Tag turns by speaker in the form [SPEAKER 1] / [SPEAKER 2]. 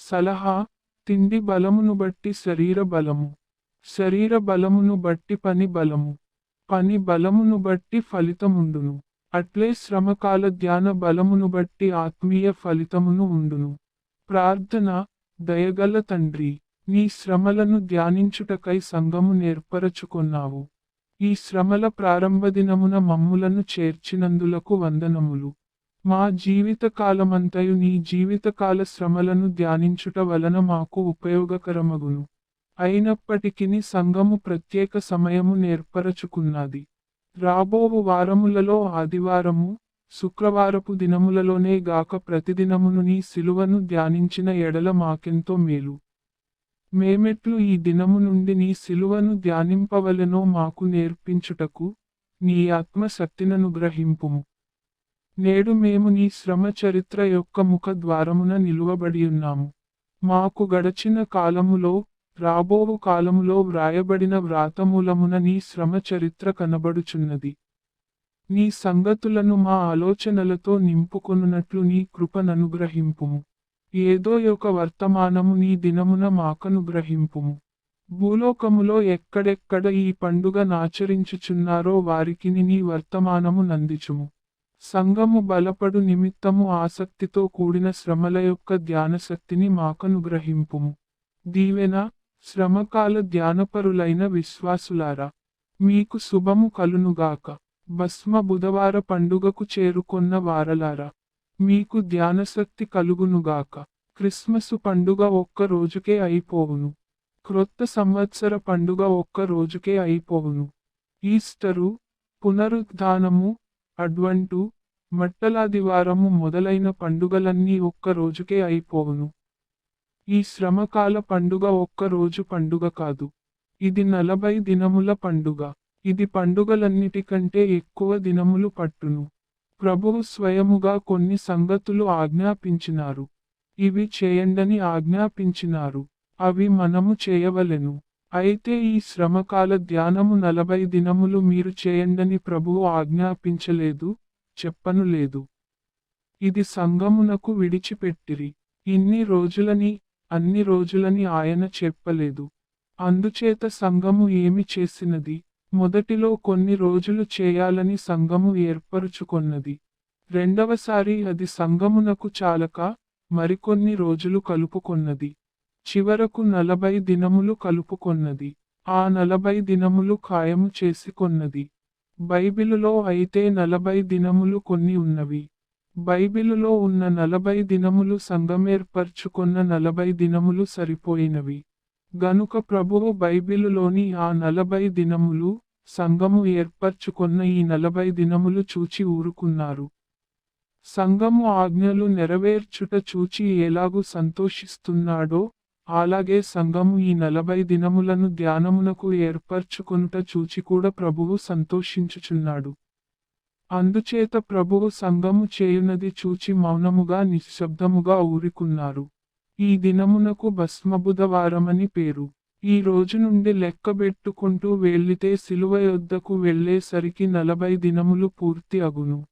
[SPEAKER 1] సలహా తిండి బలమును బట్టి శరీర బలము. శరీర బలమును బట్టి పని బలము. పని బలమును బట్టి ఫలితముండును. అట్లే శ్రమకాల ధ్యాన బలమును బట్టి ఆత్మీయ ఫలితమును ఉండును. ప్రార్థన దయగల తండ్రి నీ శ్రమలను ధ్యానించుటకై సంఘము నేర్పరచుకొన్నావు. ఈ శ్రమల ప్రారంభ దినమున మమ్ములను చేర్చినందులకు వందనములు. మా జీవితకాలమంతయు నీ జీవితకాల శ్రమలను ధ్యానించుట వలన మాకు ఉపయోగకరమగును. అయినప్పటికిని సంఘము ప్రత్యేక సమయము నేర్పరచుకున్నది. రాబోవు వారములలో ఆదివారము శుక్రవారపు దినములలోనే గాక ప్రతిదినమును నీ సిలువను ధ్యానించిన ఎడల మాకెంతో మేలు. మేమెట్లు ఈ దినము నుండి నీ సిలువను ధ్యానింపవలెనో మాకు నేర్పించుటకు నీ ఆత్మశక్తిననుగ్రహింపుము నేడు మేము నీ శ్రమ చరిత్ర యొక్క ముఖ ద్వారమున నిలువబడి ఉన్నాము. మాకు గడచిన కాలములో రాబోవు కాలములో వ్రాయబడిన వ్రాతమూలమున నీ శ్రమ చరిత్ర కనబడుచున్నది. నీ సంగతులను మా ఆలోచనలతో నింపుకొనున్నట్లు నీ కృపననుగ్రహింపుము. ఏదో యొక్క వర్తమానము నీ దినమున మాకనుగ్రహింపుము భూలోకములో ఎక్కడెక్కడ ఈ పండుగ నాచరించుచున్నారో వారికిని నీ వర్తమానము నందిచుము. సంఘము బలపడు నిమిత్తము ఆసక్తితో కూడిన శ్రమల యొక్క ధ్యానశక్తిని మాకనుగ్రహింపుము దీవెన శ్రమకాల ధ్యానపరులైన విశ్వాసులారా మీకు శుభము కలునుగాక భస్మ బుధవార పండుగకు చేరుకొన్న వారలారా మీకు ధ్యానశక్తి కలుగునుగాక క్రిస్మస్ పండుగ ఒక్క రోజుకే అయిపోవును. క్రొత్త సంవత్సర పండుగ ఒక్క రోజుకే అయిపోవును. ఈస్టరు పునరుద్ధానము అడ్వంటు మట్టలాదివారము మొదలైన పండుగలన్నీ ఒక్క రోజుకే అయిపోవును. ఈ శ్రమకాల పండుగ ఒక్క రోజు పండుగ కాదు. ఇది నలభై దినముల పండుగ. ఇది పండుగలన్నిటికంటే ఎక్కువ దినములు పట్టును. ప్రభువు స్వయముగా కొన్ని సంగతులు ఆజ్ఞాపించినారు. ఇవి చేయండని ఆజ్ఞాపించినారు. అవి మనము చేయవలెను. అయితే ఈ శ్రమకాల ధ్యానము నలభై దినములు మీరు చేయండని ప్రభువు ఆజ్ఞాపించలేదు చెప్పను లేదు. ఇది సంగమునకు విడిచిపెట్టిరి. ఇన్ని రోజులని అన్ని రోజులని ఆయన చెప్పలేదు. అందుచేత సంఘము ఏమి చేసినది? మొదటిలో కొన్ని రోజులు చేయాలని సంఘము ఏర్పరుచుకొన్నది. రెండవసారి అది సంఘమునకు చాలక మరికొన్ని రోజులు కలుపుకొన్నది. చివరకు నలభై దినములు కలుపుకొన్నది. ఆ నలభై దినములు ఖాయము చేసుకొన్నది. బైబిలులో అయితే నలభై దినములు కొన్ని ఉన్నవి. బైబిలులో ఉన్న నలభై దినములు సంగమేర్పరచుకొన్న నలభై దినములు సరిపోయినవి. గనుక ప్రభువు బైబిలులోని ఆ నలభై దినములు సంఘము ఏర్పరచుకొన్న ఈ నలభై దినములు చూచి ఊరుకున్నారు. సంఘము ఆజ్ఞలు నెరవేర్చుట చూచి ఎలాగూ సంతోషిస్తున్నాడో అలాగే సంఘము ఈ నలభై దినములను ధ్యానమునకు ఏర్పరచుకుంట చూచి కూడా ప్రభువు సంతోషించుచున్నాడు. అందుచేత ప్రభువు సంఘము చేయునది చూచి మౌనముగా నిశ్శబ్దముగా ఊరుకున్నారు. ఈ దినమునకు భస్మబుధవారమని పేరు. ఈ రోజు నుండి లెక్కబెట్టుకుంటూ వెళ్ళితే సిలువ యొద్దకు వెళ్ళేసరికి నలభై దినములు పూర్తి అగును.